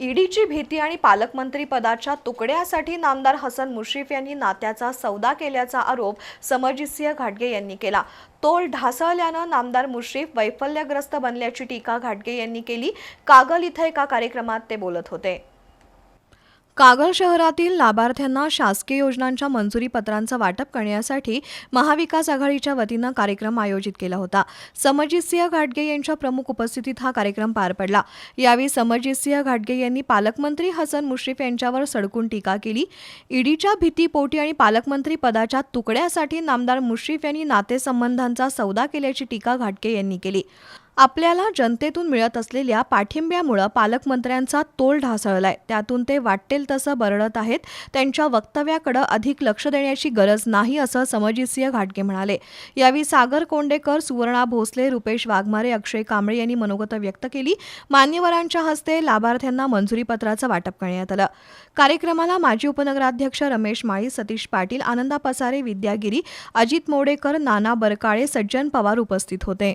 ईडीची भीती आणि पालकमंत्री पदाच्या तुकड्यासाठी नामदार हसन मुश्रीफ यांनी नात्याचा सौदा केल्याचा आरोप समरजितसिंह घाटगे यांनी केला. तोल ढासळल्यानं नामदार मुश्रीफ वैफल्यग्रस्त बनल्याची टीका घाटगे यांनी केली. कागल इथं एका कार्यक्रमात ते बोलत होते. कागल शहरातील लाभार्थ्यांना शासकीय योजनांच्या मंजुरी पत्रांचं वाटप करण्यासाठी महाविकास आघाडीच्या वतीनं कार्यक्रम आयोजित केला होता. समरजितसिंह घाटगे यांच्या प्रमुख उपस्थितीत हा कार्यक्रम पार पडला. यावेळी समरजितसिंह घाटगे यांनी पालकमंत्री हसन मुश्रीफ यांच्यावर सडकून टीका केली. ईडीच्या भीतीपोटी आणि पालकमंत्री पदाच्या तुकड्यासाठी नामदार मुश्रीफ यांनी नातेसंबंधांचा सौदा केल्याची टीका घाटगे यांनी केली. आपल्याला जनतेतून मिळत असलेल्या पाठिंब्यामुळं पालकमंत्र्यांचा तोल ढासळलाय. त्यातून ते वाटेल तसं बरडत आहेत. त्यांच्या वक्तव्याकडे अधिक लक्ष देण्याची गरज नाही असं समरजितसिंह घाटगे म्हणाले. यावेळी सागर कोंडेकर सुवर्णा भोसले रुपेश वाघमारे अक्षय कांबळे यांनी मनोगत व्यक्त केली. मान्यवरांच्या हस्ते लाभार्थ्यांना मंजुरीपत्राचं वाटप करण्यात आलं. कार्यक्रमाला माजी उपनगराध्यक्ष रमेश माळी सतीश पाटील आनंदा पसारे विद्यागिरी अजित मोडेकर नाना बरकाळे सज्जन पवार उपस्थित होते.